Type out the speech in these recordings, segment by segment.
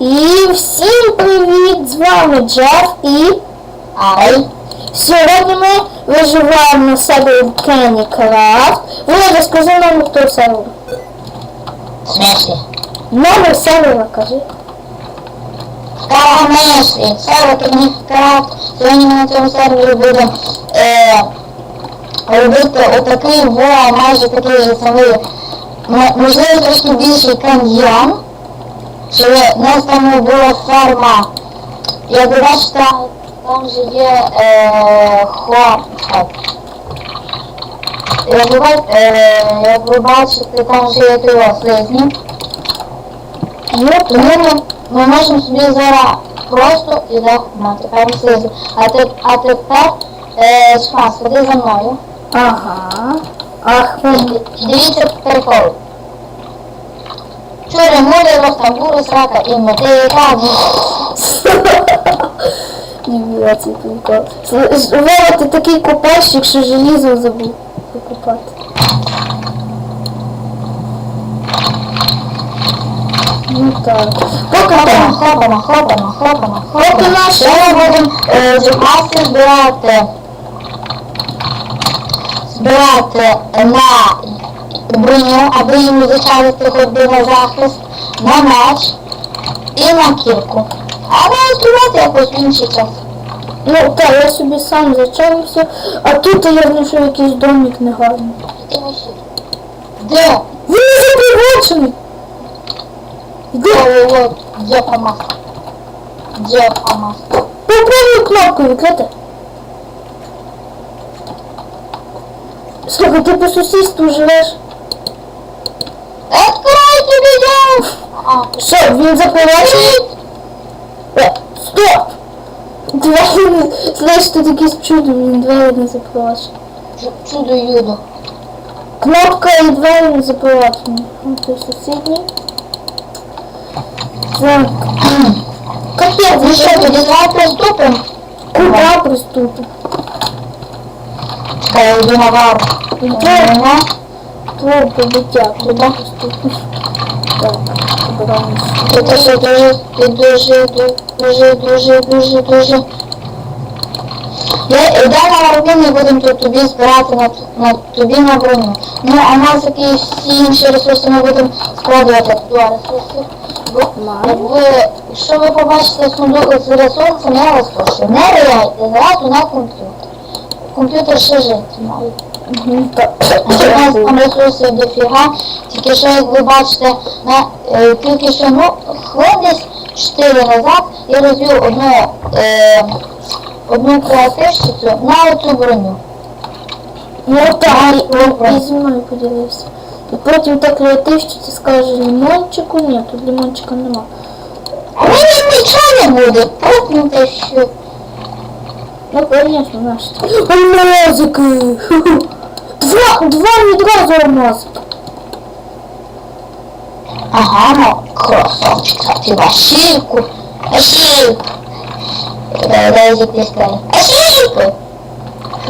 І всім привіт! З вами Джеф і Ай. Сьогодні ми виживаємо на сервері Candy Craft. Ви розкажи нам, хто сервер. В смысле? Номер сервера кажи. Конечно, сервер Крафт. Сьогодні ми на цьому сервері будемо е, робити отакий, во, майже такий же самий, можливо, трошки більший каньйон, щоб у нас там була ферма. Як ви бачите, там же є е, хо... так. Як ви, бачите, е, як ви бачите, там же є той слизник. Ну, тому ми, ми можемо собі зараз просто і легко певну слизу. А, те, а тепер е, шмас, ходи за мною. Ага. Ах, ви. дивіться прикол. Чури, море, ростамбуру, срака, і мотика. Ніфіга це прикол. С- Вова, ти такий копальщик, що желізо забув покупати. Ну так. Поки Хлопана, там. хлопана, хлопана, хлопана, Поки наш ми будемо е, запаси збирати. Збирати на броню, аби зачалити хоч би на захист, на меч і на кірку. А збирати якось в інший час. Ну так, я собі сам зачавився, а тут я знайшов якийсь домик негарний. Де? Він не забігочений! Іди, Ой-ой-ой, де помаз? Де помаз? попробуй кнопку відкрити. Слухай, ти по сусідству живеш. Откройте меня! А, Що, він? Е, Стоп! Двері не... Знаєш, тут якесь чудо, він двері не запроваджений. чудо-юдо. Кнопка і двері не. Ось той сусідній. Так. Капець, Ну що, тоді давай приступимо? Куда приступить? Чекай, я вар. Ага. Твоє побиття, куди приступиш? Так, збираємося. Ти дуже, дуже, дуже, дуже, дуже, дуже, дуже. Я на робіни, будемо тут тобі збирати на, на тобі на броню. Ну, а нас якісь всі інші ресурси ми будемо складувати туди ресурси. Якби, якщо ви побачите сундук з ресурсами, я вас прошу, не рияйте, зразу на комп'ютер. Комп'ютер ще жити має. У нас ресурсів дофіга, тільки що, як ви бачите, на, е, тільки що, ну, десь 4 назад я розвів одну, е, одну креативщицю на оцю броню. Ну так, і, зі мною поділився. І потім так креатив, що ти лимончику, ні, тут лимончика нема. А мені нічого не буде, потім те що. Ну, конечно, наш. Алмазики! Два, два відразу алмазики. Ага, ну, красавчик, кстати, Васильку, Васильку. Дай, дай запискай. Васильку!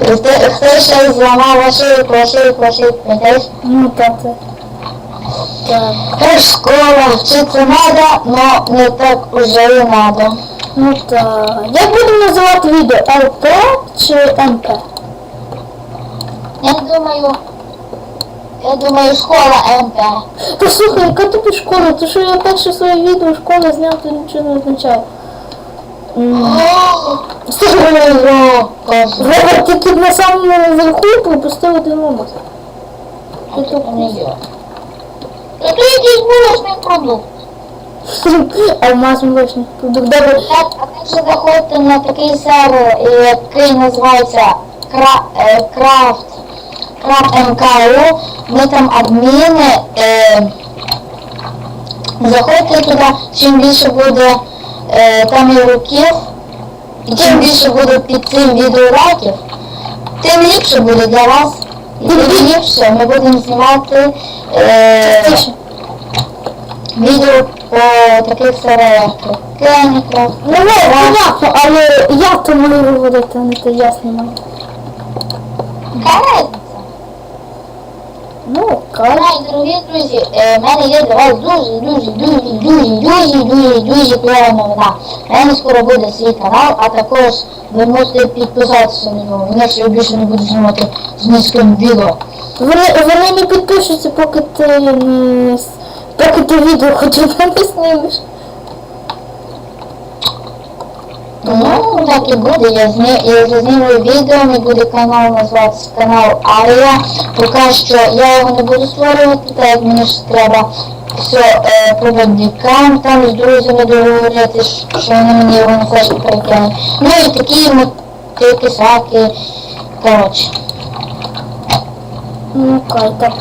Хто, хто ще зламав Васильку, Васильку, Васильку, пам'ятаєш? Ну, так, так. Школа, вчиться надо, но не так уже и надо. ну так. Як будемо називати відео? ЛП чи МП? Я думаю, я думаю, школа МП. Та слухай, яка тобі школа? То що я перше своє відео школи зняв, то нічого не означає. М, Слухай, Робert, ти тут на самому верху пропустив один момент. Ти тут не є. Та то якийсь булочний продукт. Алмаз молочний продукт. Добре. А також заходьте на такий сервер, який називається е, Крафт, Крафт МКУ. Ми там адміни. Е, заходьте туди, чим більше буде е, там ігроків, і чим більше буде під цим відео лайків, тим ліпше буде для вас. І тим ліпше ми будемо знімати е, відео по таких серіях. Кенікрафт. Ну, ну, понятно, але я то маю говорити, не ти ясно маю. Яка разниця? Ну, коротше, дорогі друзі, е, в мене є для вас дуже, дуже, дуже, дуже, дуже, дуже, дуже кльова новина. У мене скоро буде свій канал, а також ви можете підписатися на нього. Інакше я більше не буду знімати з низьким відео. Вони, вони не підпишуться, поки ти Поки ти відео хоча б не знімеш. Ну, так і буде. Я, я знімаю відео, мій буде канал називатися канал Арія. Поки що я його не буду створювати, так мені ж треба все е, проводникам там з друзями договорити, що вони мені його не хочуть перекинути. Ну і такі мотики, саки. Коротше. Ну, кайф, так.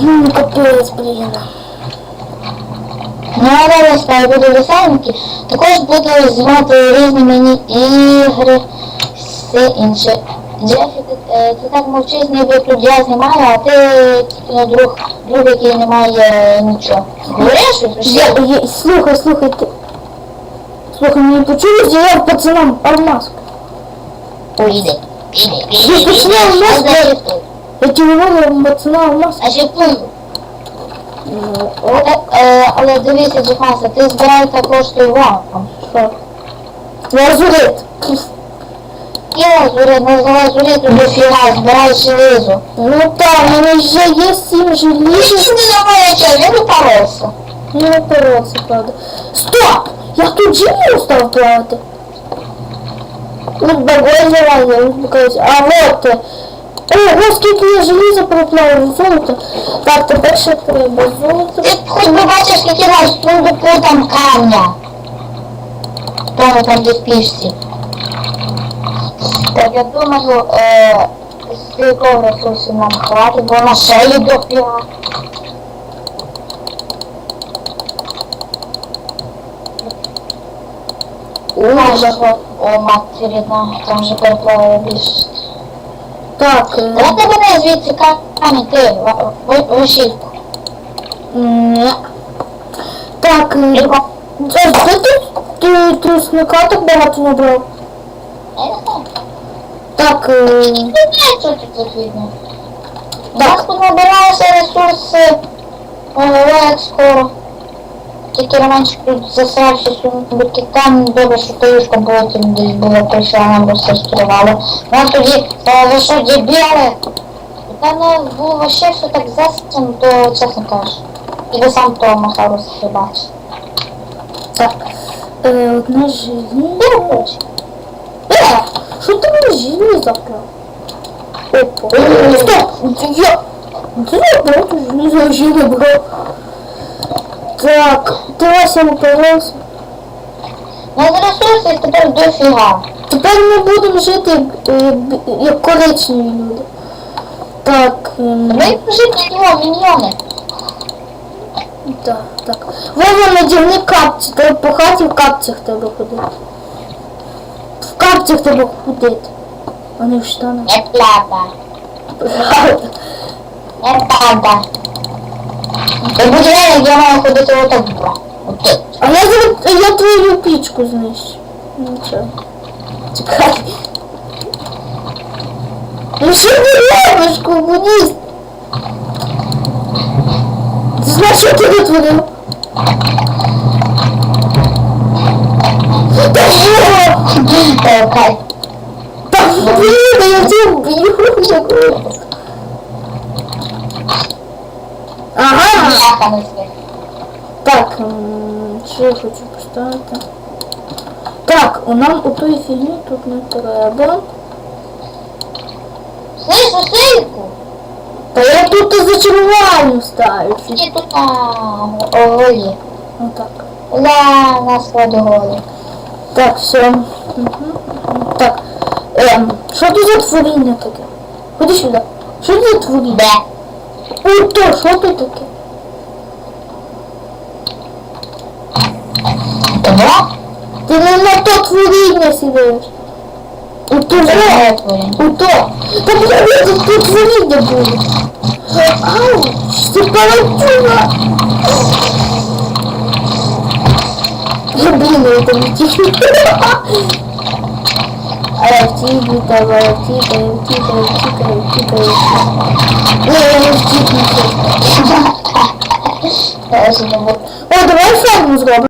Ну, капець, блін. Справи буде веселенькі. Також буду знімати різні міні-ігри, все інше. Джефі, ти, е, так мовчиш, ніби тут я знімаю, а ти друг, друг, який не має нічого. Говориш. Слухай, слухай, ти. Слухай, мені почулось, я пацанам алмаз. Піде. алмаз, А зашифруй. Я тебе пацанам алмаз. А шифруй. Ну, Е, е, Але дивися, Джефаса, ти збирай також той вагон. що? Лазурит. Я зури, не зури, тобі фіга, збирай железо. Ну так, у мене вже є сім желізів. Що ти моє чого? Я допарився. Не операція, правда. Стоп! Я тут живу став плавати. Багой желання, от покажу. А от. Ого, скільки я желіза проплавив, золото. Так, тепер ще треба золото. Ти хоч би бачиш, скільки на сундуку там камня. Тому там де в пішці. Так, я думаю, е, з якого ресурсу нам хватить, бо на шеї допіла. Нашого, о, матері, рідна, там вже переплавили більше. Так, е, Давайте мене звідси камінь, ти, вишивку. ні. Так, е, а де ти, ти трусника так багато набрав? я. Так, е, Не знаю, що тут видно. У нас тут набиралися ресурси ого, як скоро. Тільки романчик тут засрався сундуки. Там добре, що була, там десь було прийшла, нам все. У нас тоді, е, ви що, дебіли? Там ну, було вообще все так засунуто, чесно кажучи. І ви сам того Махарус бачите. так. Е, одна желіза. Я. Е, що ти мені желізо вкрав? Опа. Стоп! Я... Ти не брав желізо, я ще не брав. Так, ти Вася появився. Ну, з ресурсів тепер дофіга. Тепер ми будемо жити е, як коричневі люди. Так, ем, Ми жити на нього міньйони. так, так. Вова надягни капці, треба по хаті в капцях тебе ходити. В капцях тебе ходити. А не в штанах. Неправда. Неправда. Ти буде як я маю ходити отак. А я я твою пічку знищу. Нічого. Чекай. Ну що ти робиш, комуніст? Ти знаєш, що ти витворив? Та що? Окей. Та блін, я тебе вб'ю. Ага. Так, м, що я хочу поставити? Так, у нам у тої фігні тут не треба. Слышь, Васильку, Та я тут і зачарувальну ставлю. ти тут на оголі. Отак. Ля на складу голі. Так, все. Мгм. Так. Ем, що тут за творіння таке? Ходи сюди. Що це за творіння? Де? О, то, що тут таке? Того? Ти не на то творіння сидиш. У то творіння. У то. Та блін, тут творіння буде. Ау, температура. Я, блин, я не тихо. Втікає, втікає, втікає, втікає. Ні, я не. Я не буду. О, давай ферму зробимо.